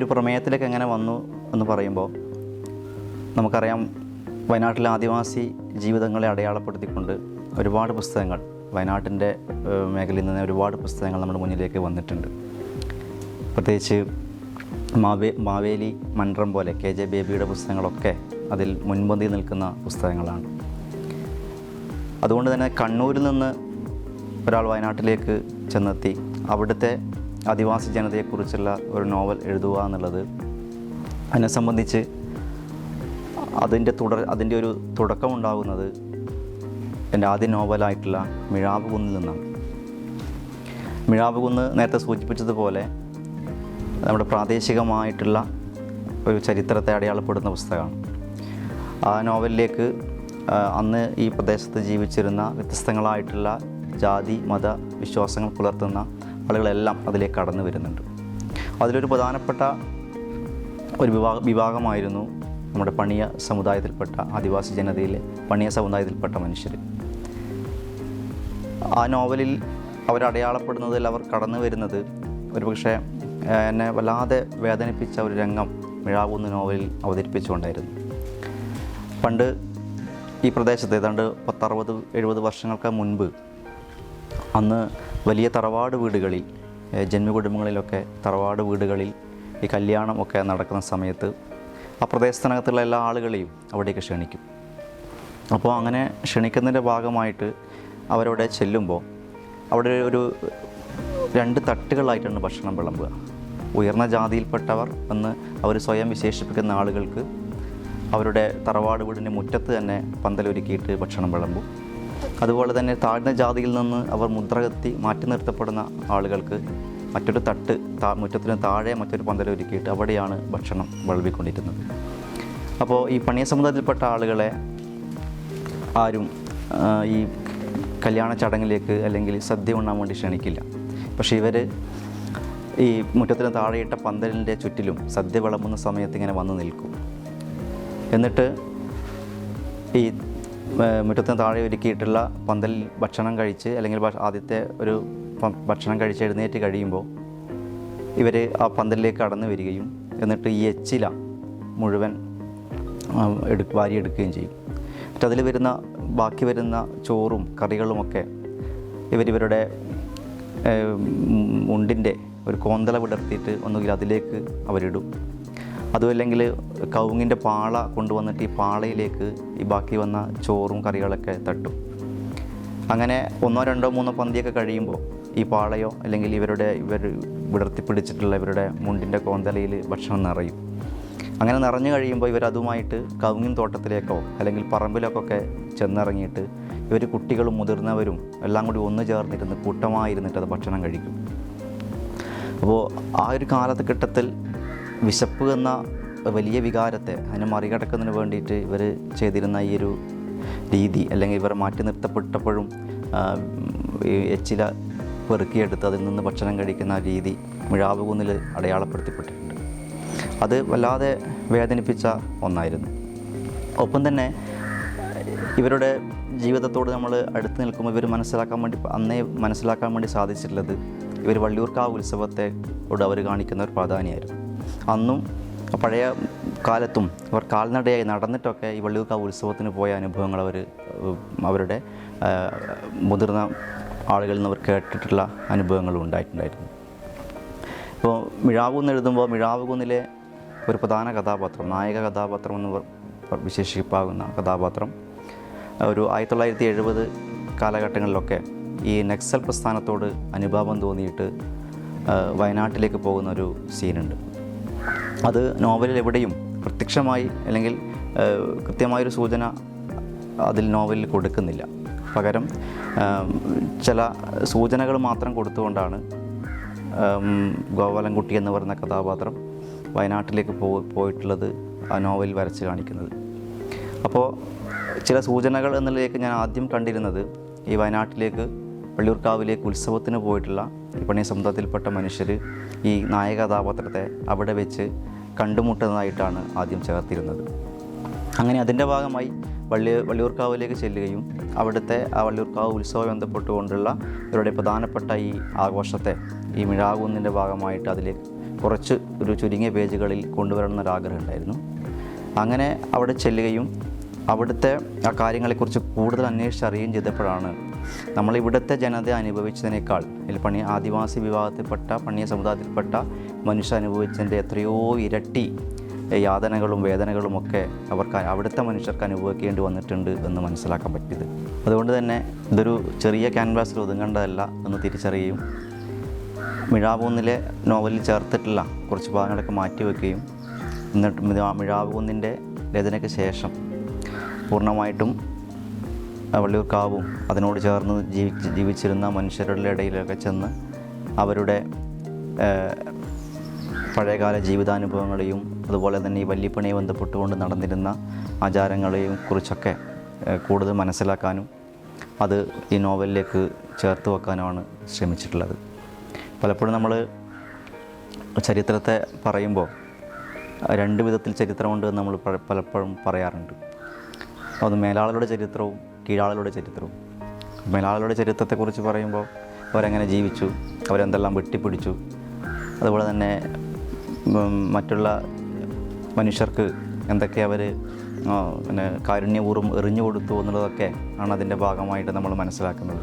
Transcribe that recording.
ഒരു പ്രമേയത്തിലേക്ക് എങ്ങനെ വന്നു എന്ന് പറയുമ്പോൾ നമുക്കറിയാം വയനാട്ടിലെ ആദിവാസി ജീവിതങ്ങളെ അടയാളപ്പെടുത്തിക്കൊണ്ട് ഒരുപാട് പുസ്തകങ്ങൾ വയനാട്ടിന്റെ മേഖലയിൽ നിന്ന് ഒരുപാട് പുസ്തകങ്ങൾ നമ്മുടെ മുന്നിലേക്ക് വന്നിട്ടുണ്ട്. പ്രത്യേകിച്ച് മാവേ മാവേലി മന്ത്രം പോലെ കെ ജെ ബേബിയുടെ പുസ്തകങ്ങളൊക്കെ അതിൽ മുൻപന്തി നിൽക്കുന്ന പുസ്തകങ്ങളാണ്. അതുകൊണ്ട് തന്നെ കണ്ണൂരിൽ നിന്ന് ഒരാൾ വയനാട്ടിലേക്ക് ചെന്നെത്തി അവിടുത്തെ ആദിവാസി ജനതയെക്കുറിച്ചുള്ള ഒരു നോവൽ എഴുതുക എന്നുള്ളത് അതിനെ സംബന്ധിച്ച് അതിന്റെ തുടർ അതിന്റെ ഒരു തുടക്കമുണ്ടാകുന്നത് എന്റെ ആദ്യ നോവലായിട്ടുള്ള മിഴാവ് കുന്നിൽ നിന്നാണ്. മിഴാവ് കുന്ന് നേരത്തെ സൂചിപ്പിച്ചതുപോലെ നമ്മുടെ പ്രാദേശികമായിട്ടുള്ള ഒരു ചരിത്രത്തെ അടയാളപ്പെടുന്ന പുസ്തകമാണ്. ആ നോവലിലേക്ക് അന്ന് ഈ പ്രദേശത്ത് ജീവിച്ചിരുന്ന വ്യത്യസ്തങ്ങളായിട്ടുള്ള ജാതി മത വിശ്വാസങ്ങൾ പുലർത്തുന്ന ആളുകളെല്ലാം അതിലേക്ക് കടന്നു വരുന്നുണ്ട്. അതിലൊരു പ്രധാനപ്പെട്ട ഒരു വിഭാഗ വിഭാഗമായിരുന്നു നമ്മുടെ പണിയ സമുദായത്തിൽപ്പെട്ട ആദിവാസി ജനതയിലെ പണിയ സമുദായത്തിൽപ്പെട്ട മനുഷ്യർ. ആ നോവലിൽ അവരടയാളപ്പെടുന്നതിൽ അവർ കടന്നു വരുന്നത് ഒരുപക്ഷെ എന്നെ വല്ലാതെ വേദനിപ്പിച്ച ഒരു രംഗം മിഴാവുന്ന നോവലിൽ അവതരിപ്പിച്ചുകൊണ്ടായിരുന്നു. പണ്ട് ഈ പ്രദേശത്ത് ഏതാണ്ട് പത്തറുപത് എഴുപത് വർഷങ്ങൾക്ക് മുൻപ് അന്ന് വലിയ തറവാട് വീടുകളിൽ ജന്മകുടുംബങ്ങളിലൊക്കെ തറവാട് വീടുകളിൽ ഈ കല്യാണം ഒക്കെ നടക്കുന്ന സമയത്ത് ആ പ്രദേശത്തിനകത്തുള്ള എല്ലാ ആളുകളെയും അവിടേക്ക് ക്ഷണിക്കും. അപ്പോൾ അങ്ങനെ ക്ഷണിക്കുന്നതിന്റെ ഭാഗമായിട്ട് അവരവിടെ ചെല്ലുമ്പോൾ അവിടെ ഒരു രണ്ട് തട്ടുകളായിട്ടാണ് ഭക്ഷണം വിളമ്പുക. ഉയർന്ന ജാതിയിൽപ്പെട്ടവർ എന്ന് അവർ സ്വയം വിശേഷിപ്പിക്കുന്ന ആളുകൾക്ക് അവരുടെ തറവാട് വീടിന്റെ മുറ്റത്ത് തന്നെ പന്തലൊരുക്കിയിട്ട് ഭക്ഷണം വിളമ്പും. അതുപോലെ തന്നെ താഴ്ന്ന ജാതിയിൽ നിന്ന് അവർ മുദ്രകത്തി മാറ്റി നിർത്തപ്പെടുന്ന ആളുകൾക്ക് മറ്റൊരു തട്ട് താ മുറ്റത്തിന് താഴെ മറ്റൊരു പന്തലൊരുക്കിയിട്ട് അവിടെയാണ് ഭക്ഷണം വിളമ്പിക്കൊണ്ടിരുന്നത്. അപ്പോൾ ഈ പണിയ സമുദായത്തിൽപ്പെട്ട ആളുകളെ ആരും ഈ കല്യാണ ചടങ്ങിലേക്ക് അല്ലെങ്കിൽ സദ്യ ഉണ്ണാൻ വേണ്ടി ക്ഷണിക്കില്ല. പക്ഷേ ഇവർ ഈ മുറ്റത്തിന് താഴെയിട്ട പന്തലിന്റെ ചുറ്റിലും സദ്യ വിളമ്പുന്ന സമയത്ത് ഇങ്ങനെ വന്ന് നിൽക്കും. എന്നിട്ട് ഈ മുറ്റത്തിന് താഴെ ഒരുക്കിയിട്ടുള്ള പന്തൽ ഭക്ഷണം കഴിച്ച് അല്ലെങ്കിൽ ആദ്യത്തെ ഒരു ഭക്ഷണം കഴിച്ച് എഴുന്നേറ്റ് കഴിയുമ്പോൾ ഇവർ ആ പന്തലിലേക്ക് കടന്നു വരികയും എന്നിട്ട് ഈ എച്ചില മുഴുവൻ എടു വാരി എടുക്കുകയും ചെയ്യും. എന്നിട്ട് അതിൽ വരുന്ന ബാക്കി വരുന്ന ചോറും കറികളുമൊക്കെ ഇവരിവരുടെ മുണ്ടിന്റെ ഒരു കോന്തല വിടർത്തിയിട്ട് ഒന്നുകിൽ അതിലേക്ക് അവരിടും. അതുമല്ലെങ്കിൽ കവുങ്ങിന്റെ പാള കൊണ്ടുവന്നിട്ട് ഈ പാളയിലേക്ക് ഈ ബാക്കി വന്ന ചോറും കറികളൊക്കെ തട്ടും. അങ്ങനെ ഒന്നോ രണ്ടോ മൂന്നോ പന്തിയൊക്കെ കഴിയുമ്പോൾ ഈ പാളയോ അല്ലെങ്കിൽ ഇവരുടെ ഇവർ വിടർത്തി പിടിച്ചിട്ടുള്ള ഇവരുടെ മുണ്ടിന്റെ കോന്തലയിൽ ഭക്ഷണം നിറയും. അങ്ങനെ നിറഞ്ഞു കഴിയുമ്പോൾ ഇവരതുമായിട്ട് കവുങ്ങിൻ തോട്ടത്തിലേക്കോ അല്ലെങ്കിൽ പറമ്പിലേക്കൊക്കെ ചെന്നിറങ്ങിയിട്ട് ഇവർ കുട്ടികളും മുതിർന്നവരും എല്ലാം കൂടി ഒന്ന് ചേർന്നിരുന്ന് കൂട്ടമായിരുന്നിട്ട് അത് ഭക്ഷണം കഴിക്കും. അപ്പോൾ ആ ഒരു കാലഘട്ടത്തിൽ വിശപ്പ് എന്ന വലിയ വികാരത്തെ അതിനെ മറികടക്കുന്നതിന് വേണ്ടിയിട്ട് ഇവർ ചെയ്തിരുന്ന ഈ ഒരു രീതി അല്ലെങ്കിൽ ഇവർ മാറ്റി നിർത്തപ്പെട്ടപ്പോഴും എച്ചില പെറുക്കിയെടുത്ത് അതിൽ നിന്ന് ഭക്ഷണം കഴിക്കുന്ന രീതി രീതി മിഴാവുകുന്നിൽ അടയാളപ്പെടുത്തിപ്പെട്ടിട്ടുണ്ട്. അത് വല്ലാതെ വേദനിപ്പിച്ച ഒന്നായിരുന്നു. ഒപ്പം തന്നെ ഇവരുടെ ജീവിതത്തോട് നമ്മൾ അടുത്ത് നിൽക്കുമ്പോൾ ഇവർ മനസ്സിലാക്കാൻ വേണ്ടി അന്നേ മനസ്സിലാക്കാൻ വേണ്ടി സാധിച്ചിട്ടുള്ളത് ഇവർ വള്ളിയൂർക്കാവ് ഉത്സവത്തെയോട് അവർ കാണിക്കുന്ന ഒരു പ്രാധാന്യമായിരുന്നു. അന്നും പഴയ കാലത്തും അവർ കാൽനടയായി നടന്നിട്ടൊക്കെ ഈ വള്ളിയൂർക്കാവ് ഉത്സവത്തിന് പോയ അനുഭവങ്ങൾ അവർ അവരുടെ മുതിർന്ന ആളുകളിൽ നിന്ന് അവർ കേട്ടിട്ടുള്ള അനുഭവങ്ങളും ഉണ്ടായിട്ടുണ്ടായിരുന്നു. ഇപ്പോൾ മിഴാവുന്ന് എഴുതുമ്പോൾ മിഴാവുകുന്നിലെ ഒരു പ്രധാന കഥാപാത്രം നായക കഥാപാത്രം എന്ന് വിശേഷിപ്പാകുന്ന കഥാപാത്രം. ഒരു ആയിരത്തി തൊള്ളായിരത്തി എഴുപത് കാലഘട്ടങ്ങളിലൊക്കെ ഈ നക്സൽ പ്രസ്ഥാനത്തോട് അനുഭാവം തോന്നിയിട്ട് വയനാട്ടിലേക്ക് പോകുന്ന ഒരു സീനുണ്ട് അത് നോവലിൽ എവിടെയും പ്രത്യക്ഷമായി അല്ലെങ്കിൽ കൃത്യമായൊരു സൂചന അതിൽ നോവലിൽ കൊടുക്കുന്നില്ല. പകരം ചില സൂചനകൾ മാത്രം കൊടുത്തുകൊണ്ടാണ് ഗോപാലൻകുട്ടി എന്ന് പറയുന്ന കഥാപാത്രം വയനാട്ടിലേക്ക് പോ പോയിട്ടുള്ളത് ആ നോവലിൽ വരച്ച് കാണിക്കുന്നത്. അപ്പോൾ ചില സൂചനകൾ എന്നുള്ളതിലേക്ക് ഞാൻ ആദ്യം കണ്ടിരുന്നത് ഈ വയനാട്ടിലേക്ക് വള്ളിയൂർക്കാവിലേക്ക് ഉത്സവത്തിന് പോയിട്ടുള്ള വിപണി പണി സമുദായത്തിൽപ്പെട്ട മനുഷ്യർ ഈ നായക കഥാപാത്രത്തെ അവിടെ വെച്ച് കണ്ടുമുട്ടുന്നതായിട്ടാണ് ആദ്യം ചേർത്തിരുന്നത്. അങ്ങനെ അതിന്റെ ഭാഗമായി വള്ളി വള്ളിയൂർക്കാവിലേക്ക് ചെല്ലുകയും അവിടുത്തെ ആ വള്ളിയൂർക്കാവ് ഉത്സവം ബന്ധപ്പെട്ടുകൊണ്ടുള്ള ഇവരുടെ പ്രധാനപ്പെട്ട ഈ ആഘോഷത്തെ ഈ മിഴാകുന്നിന്റെ ഭാഗമായിട്ട് അതിലേക്ക് കുറച്ച് ഒരു ചുരുങ്ങിയ പേജുകളിൽ കൊണ്ടുവരണം എന്നൊരാഗ്രഹം ഉണ്ടായിരുന്നു. അങ്ങനെ അവിടെ ചെല്ലുകയും അവിടുത്തെ ആ കാര്യങ്ങളെക്കുറിച്ച് കൂടുതൽ അന്വേഷിച്ചറിയുകയും ചെയ്തപ്പോഴാണ് നമ്മൾ ഇവിടുത്തെ ജനത അനുഭവിച്ചതിനേക്കാൾ പണി ആദിവാസി വിഭാഗത്തിൽപ്പെട്ട പണിയ സമുദായത്തിൽപ്പെട്ട മനുഷ്യർ അനുഭവിച്ചതിന്റെ എത്രയോ ഇരട്ടി യാതനകളും വേദനകളും ഒക്കെ അവർക്ക് അവിടുത്തെ മനുഷ്യർക്ക് അനുഭവിക്കേണ്ടി വന്നിട്ടുണ്ട് എന്ന് മനസ്സിലാക്കാൻ പറ്റിയത്. അതുകൊണ്ട് തന്നെ ഇതൊരു ചെറിയ ക്യാൻവാസിൽ ഒതുങ്ങേണ്ടതല്ല എന്ന് തിരിച്ചറിയുകയും മിഴാവൂന്നിലെ നോവലിൽ ചേർത്തിട്ടുള്ള കുറച്ച് ഭാഗങ്ങളൊക്കെ മാറ്റിവെക്കുകയും എന്നിട്ട് മിഴാ- മിഴാവൂന്നിന്റെ രചനയ്ക്ക് ശേഷം പൂർണമായിട്ടും വള്ളിയൂർക്കാവും അതിനോട് ചേർന്ന് ജീവി ജീവിച്ചിരുന്ന മനുഷ്യരുടെ ഇടയിലൊക്കെ ചെന്ന് അവരുടെ പഴയകാല ജീവിതാനുഭവങ്ങളെയും അതുപോലെ തന്നെ ഈ വല്യപ്പണിയെ ബന്ധപ്പെട്ടുകൊണ്ട് നടന്നിരുന്ന ആചാരങ്ങളെയും കുറിച്ചൊക്കെ കൂടുതൽ മനസ്സിലാക്കാനും അത് ഈ നോവലിലേക്ക് ചേർത്ത് വെക്കാനുമാണ് ശ്രമിച്ചിട്ടുള്ളത്. പലപ്പോഴും നമ്മൾ ചരിത്രത്തെ പറയുമ്പോൾ രണ്ട് വിധത്തിൽ ചരിത്രമുണ്ട് എന്ന് നമ്മൾ പലപ്പോഴും പറയാറുണ്ട്. അത് മേലാളുടെ ചരിത്രവും കീഴാളുടെ ചരിത്രവും മേലാളുടെ ചരിത്രത്തെക്കുറിച്ച് പറയുമ്പോൾ അവരെങ്ങനെ ജീവിച്ചു അവരെന്തെല്ലാം വെട്ടിപ്പിടിച്ചു. അതുപോലെ തന്നെ മറ്റുള്ള മനുഷ്യർക്ക് എന്തൊക്കെ അവർ പിന്നെ കാരുണ്യപൂർവം എറിഞ്ഞു കൊടുത്തു എന്നുള്ളതൊക്കെ ആണ് അതിന്റെ ഭാഗമായിട്ട് നമ്മൾ മനസ്സിലാക്കുന്നത്.